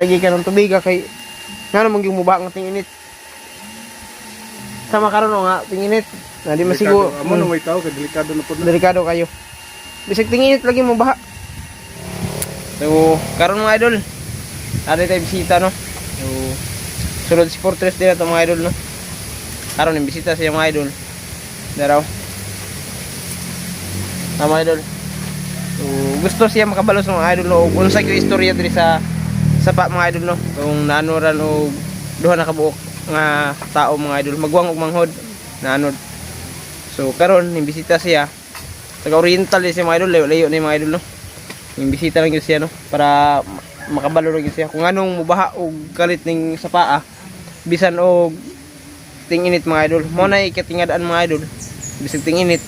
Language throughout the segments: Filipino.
Lagi ka ng tubig kay nga naman yung muba ng tinginit. Sama karon o nga tinginit. Na di masigo. Amo na may tao kay delikado na pud na. Delikado kayo. Bisag tinginit lagi mo baha. So, karon mga idol. Ari tayo bisita no. So, sunod si Fortress din ito mga idol no. Karon yung bisita siya mga idol. Daraw. Ah, mga idol. So, gusto siya makabalo sa mga idol no. Kung sa yung istorya diri sa sapa mga idol no. Kung naanoran o duha na kabuok nga tao mga idol. Magwang og manghod. Naanod. So, karon yung bisita siya. Taga Oriental siya mga idol, layo-layo na yung mga idol no. Yung bisita lang yun siya no, para ma- makabalo lang siya. Kung anong mubaha o galit ning sa paa, bisan o tinginit mga idol. Mo na ikatingadaan mga idol. Bisan tinginit,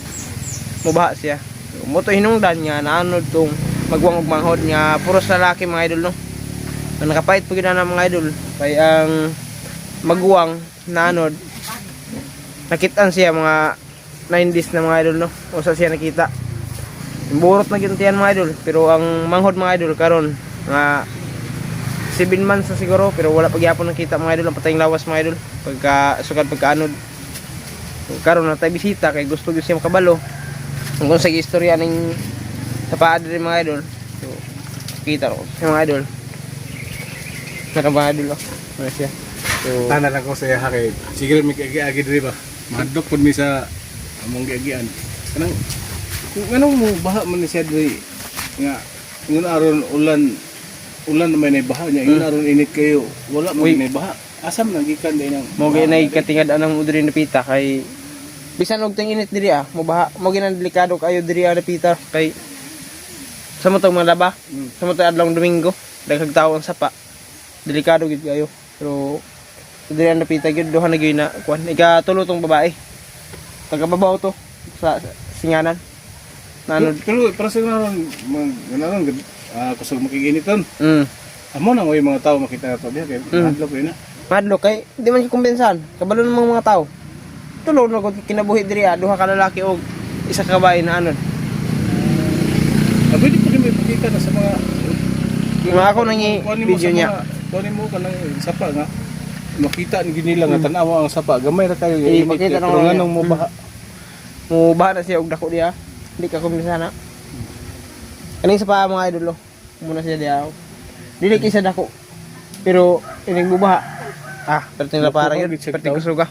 mubaha siya. So, mo to hinungdan nga naanod tong magwang og manghod nga puros lalaki mga idol no. Ang nakapait pag na mga idol, kay ang magwang naanod nakitaan siya mga 90s na mga idol no. O sa siya nakita. Burot na gintihan mga idol. Pero ang manghod mga idol karon nga 7 months na siguro pero wala pa gyapon nakita mga idol. Ang patayong lawas mga idol. Pagka sugad pagkaanod. Karon na tayo bisita kay gusto gyud siya makabalo. Ang kung sa istorya ning sa paa diri mga idol. So kita ro mga idol Idol oh. Ano siya so Tana lang ko sa iya kay sige mi agi-agi diri ba. Mahadlok pud mi sa among giagian. Kanang kung anong mo baha man ni siya diri nga ngun aron ulan ulan na may nay baha niya ngun aron init kayo wala mo Uy. nay baha asam nang gikan din nang mo ginay katingad anang udri na pita kay bisan og init diri ah mo baha mo ginan delikado kayo diri ah na pita kay sa mo tong mga laba Mm. sa mo adlong domingo daghang tawo ang sapa delikado gid kayo. Pero diri ang napita gyud duha na gyud na kuan ikatulo tong babae. Taga babaw to sa sa singanan. Nanod pero para sa naron naron ah kusog makiginiton. Mm. Amo na may mga tao makita nato diha kay Mm. mahadlok rin na. Madlo kay di man kumbensan kabalo ng mga mga tao. Tulo na gud kinabuhi diri ah duha ka lalaki og isa ka babae na anod Ah, pwede po may pakita na sa mga Mga ako nang Kuhanin mo video sa niya. Kuhanin mo ka ng sapa nga. Makita ni ginila nga tanawa ang sapa. Gamay ra kayo. Eh, makita na Pero nga nung mo baha. Mo baha na siya og dako diha. Hindi ka kumisa na. Kaning sa paa mga idol. Muna siya diha. oh. Dili kay sa dako. Pero ining bubaha. Ah, perting na para yun. Nakuha, check Perting daw. kusuga.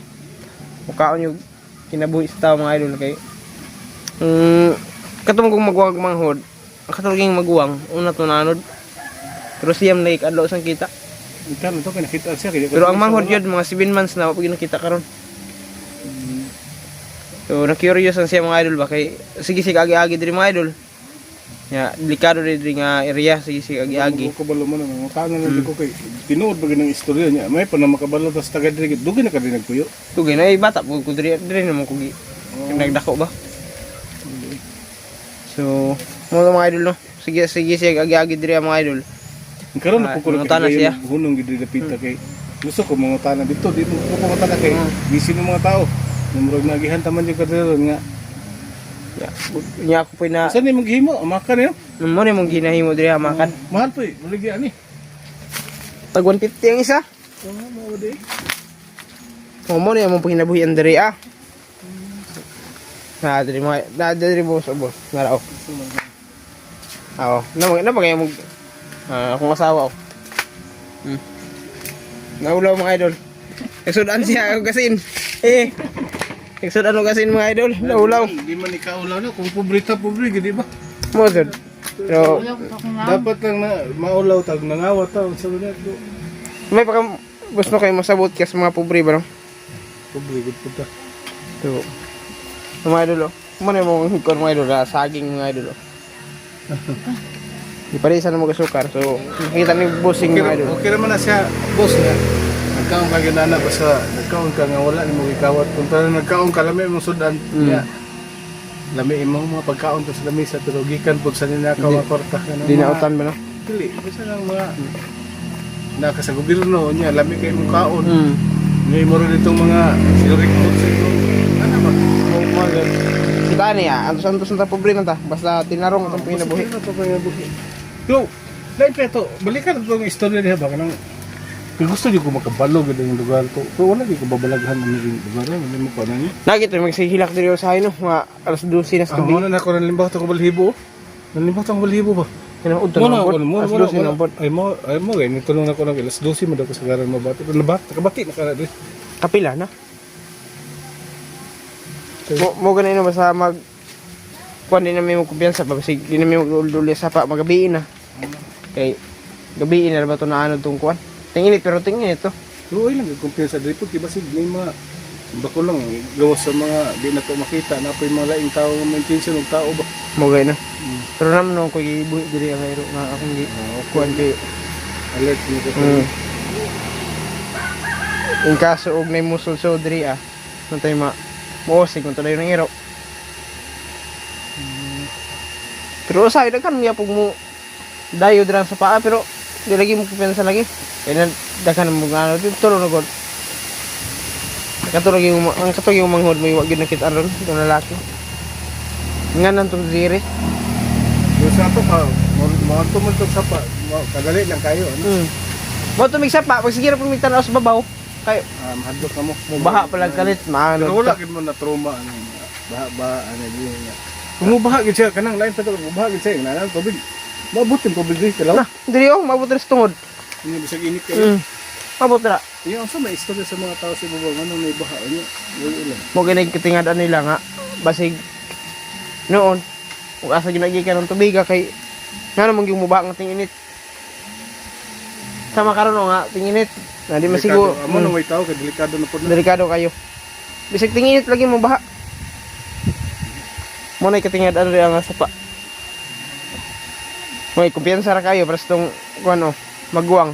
Mukhaon yung kinabuhi sa tao mga idol kay. Mm, katong kung magwag manghod. Ang katulong magwang una to nanod. Pero siyam na ikadlaw sang kita. Na to pinakita siya. kaya- Pero ang manghod yun, mga 7 months na pag nakita karon. So, na-curious ang siya mga idol ba kay sige sige agi-agi diri mga idol. Ya, delikado diri nga area sige sige agi-agi. Ako kabalo mo na. Mga tangan na ko kay. Tinuod ba ng istorya niya. May pa na makabalo. Tapos taga diri. Dugi na ka din nagpuyo. Tugay na eh, bata pug ko diri diri naman ko gi. Nagdako ba? So, mga mga idol no. Sige sige sige agi-agi diri mga idol. Karon Ah, na ko mga tanah siya. Hunong gid dapita kay. Gusto ko mga tanah dito. Dito ko mga tanah kay. Mm. Busy ng mga tao. Namurag nagihan taman yung kadero nga. Ya, nya ako pa na Saan ni maghimo? Amakan niyo? mo ni mong ginahimo diri makan. Mahal po eh. Maligyan ni. Tag 150 ang isa. Oo, mga di. O mo ni mong panginabuhian diri ah. Na diri mo na diri mo sa boss. Ngara oh. Oo. Na na bagay mo ah akong asawa oh. Hmm. Naulaw mga idol. Nagsudan siya ako kasin. Eh. Nagsudan ako kasin mga idol. Naulaw. Di man ikaw ulaw na. Kung pobrita, pobre, di ba? Mo sud. Pero Dapat lang na maulaw tag nangawat tao sa lunet do. may pa gusto kayo masabot ka sa mga pobre ba no? Pobre gud pud ta. So, mga idol, oh. Ano mo hikon mga idol, ah, saging mga idol, oh. Di pa rin sana mag-asukar. So, nakita ni bossing Okay, mga idol. okay naman na siya boss nga. Nagkaon ka ginana basta nagkaon ka nga wala ni mo ikawat. Kung talagang nagkaon ka lami mo sudan. Mm. Ya. Lami imo mga pagkaon to sa lamisa pero gikan pud sa ninakaw nga kwarta ka Di na utan ba no? Dili, basta lang mga naka sa gobyerno niya lami kay mong kaon. Hmm. Ngay mo rin itong mga sirik food sa ito. Ano ba? Mga idol. Kita ni ah, antos-antos na ta pobre na ta. Basta tinarong itong pinabuhi. Ano pa pinabuhi? Go! Lain pa ito, balikan ito ang istorya niya ba? Kanang, kung gusto niyo ko makabalo ganda yung lugar to. Pero wala di ko babalaghan ang naging lugar. Wala mo pa na niya. Nakita magsigilak diri sa no, mga alas 12 na sa Ah, gabi. muna na ako nalimbaw ito ko balhibo. Nalimbaw ito ko balhibo ba? Kaya Muna na ako, muna, Alas muna, 12 na muna. Ay mo, ay mo, gaya. Nitulong ako ng ilas 12 mo daw ko sa garan mabati. Nabat, nakabati na ka na rin. Kapila na. Mo mo ganun na basta mag kuan din namin mo kumpiyansa pa kasi di namin magduli sa pa magabiin na. Kay gabiin na ba to na ano tong kuan. Tinginit pero tinginit to. Ay lang, kumpiyansa dito. Kiba sig, may mga, bako lang, gawas sa mga, di na ko makita, na yung mga laing tao, mga intention ng tao ba? Mo gay na. Pero naman no ko gibuhi diri ang ero nga akong gi kuan kay Alert mo ko. Mm. In kaso og nay musol so diri ah. Nantay ma moosig kung tuloy ng iro. Pero sa daghan niya pug mo dayo dira sa paa pero di lagi mo kumpensa lagi. Kaya na daghan mo nga ano dito na god. Katulog yung ang katulog yung manghod mo iwag gyud nakita ron itong lalaki. Nga nang to diri. Yung sa to pa, mga tumuntok sa pa, mga kadali lang kayo. Ano? Mm. Mo tumig sa pa pag sige ra pag tanaw sa babaw. Kay Ah, mahadlok na mo. baha pa lang kalit maano. wala mo na trauma ano. Baha ba ano yun nga. Kung mubaha gid siya kanang lain pa to, mubaha gid siya nanang tubig. Maabot yung tubig dito Na, talaw. diri oh, mabot rin sa tungod. Hindi bisag init kayo. Mm. Mabot na. Yung sa may istorya sa mga tao sa bubong ano may baha niya. Wala ilan. Mo ganay kitingadan nila nga basig noon ug asa ginagikan ng tubig ah, kay ngano mong muba nga tinginit. Sama karon oh, nga tinginit. Na di masigo. Amo Mm, nang may tao kay delikado na pud na. delikado kayo. Bisag tinginit lagi mo baha. Mo na kitingadan ri ang sapa. Hoy, kumpiyansa ra kayo para sa tong kuno magwang.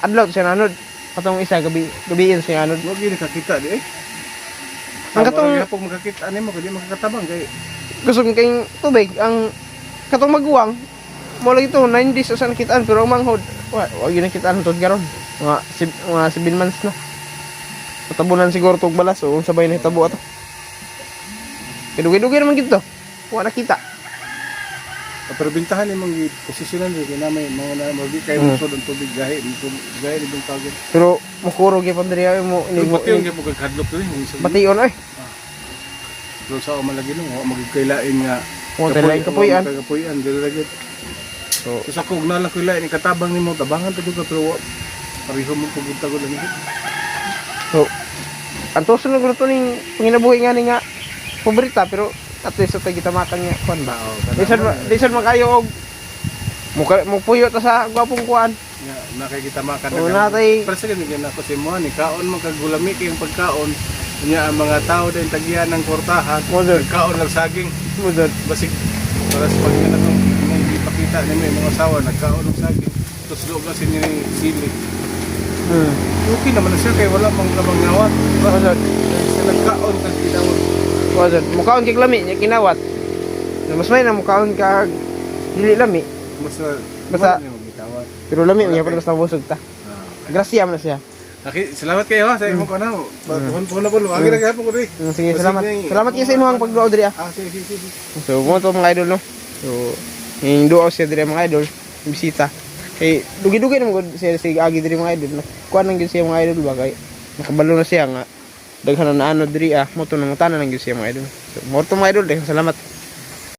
Adlaw to siya nanod. Katong isa gabi gabiin siya nanod. Wag gid nakakita di eh. Ang katong- pag makakita ani mo kay di makakatabang kay gusto ko kayong tubig ang katong magwang mo lagi to 9 days sa nakitaan pero ang manghod wa wa gyud nakitaan tod garon mga sib, mga 7 months na Patabunan siguro tog balas o sabay na hitabo ato Kidugay-dugay naman gito wa nakita pero bintahan ni mong posisyonan di kay namay mga na mo di kay Mm. mo ng tubig gahi dito gahi dito tawag. pero mukuro gyud pandiri mo Ni ini mo mo yung gyud mo kadlok diri bation ay Pero sa ako malagi no, magkailain nga. mo talaga kapuyan Kapuyan, dili lagi. so sa kog na lang kailain ni katabang nimo tabangan ta ka pero wa- pareho mo pug ko lang so ang tuso na gusto ning panginabuhi nga ni nga paborita pero at least sa tagitamakan nga kuan ba Lisan ma- lisan makayo og muka mo puyo ta sa gwapong kuan. Nga nakikita makan O natay sa ganyan ako si mo ni kaon man kag gulami kay ang pagkaon. Nya ang mga tao din tagihan ng kortahan. Mo, sir. Kaon ng saging. mudod. Basig para sa pag na to, may ipakita ni may mga asawa nagkaon ng saging. Tapos loob lang siya ni sili. Hmm. Okay naman na siya kay wala mang labang ngawat. Diba? Mudod. Siya nagkaon kag ginawat. Mudod. Mukaon kay lami nya kinawat. Mas may na mukaon ka dili lami. Basta Basta- niya magitawat. Pero lami nya pero basta busog ta. Ah. Grasya man na siya. Okay, salamat kayo ha sa imong kanao. Tuhon po na po. Agi na gahapon ko. Hmm, Sige, salamat. na Salamat kayo sa imong pagduaw diri ah. Ah, sige, sige, sige. So, mo to mga idol no. So, yung duaw siya diri mga idol, bisita. Kay dugi-dugi naman gud siya si agi diri mga idol. Kuan nang gyud siya mga idol ba kay nakabalo na siya nga daghan na ano diri ah mo to nang tanan nang gyud siya mga idol. So, mo to mga idol, daghang salamat.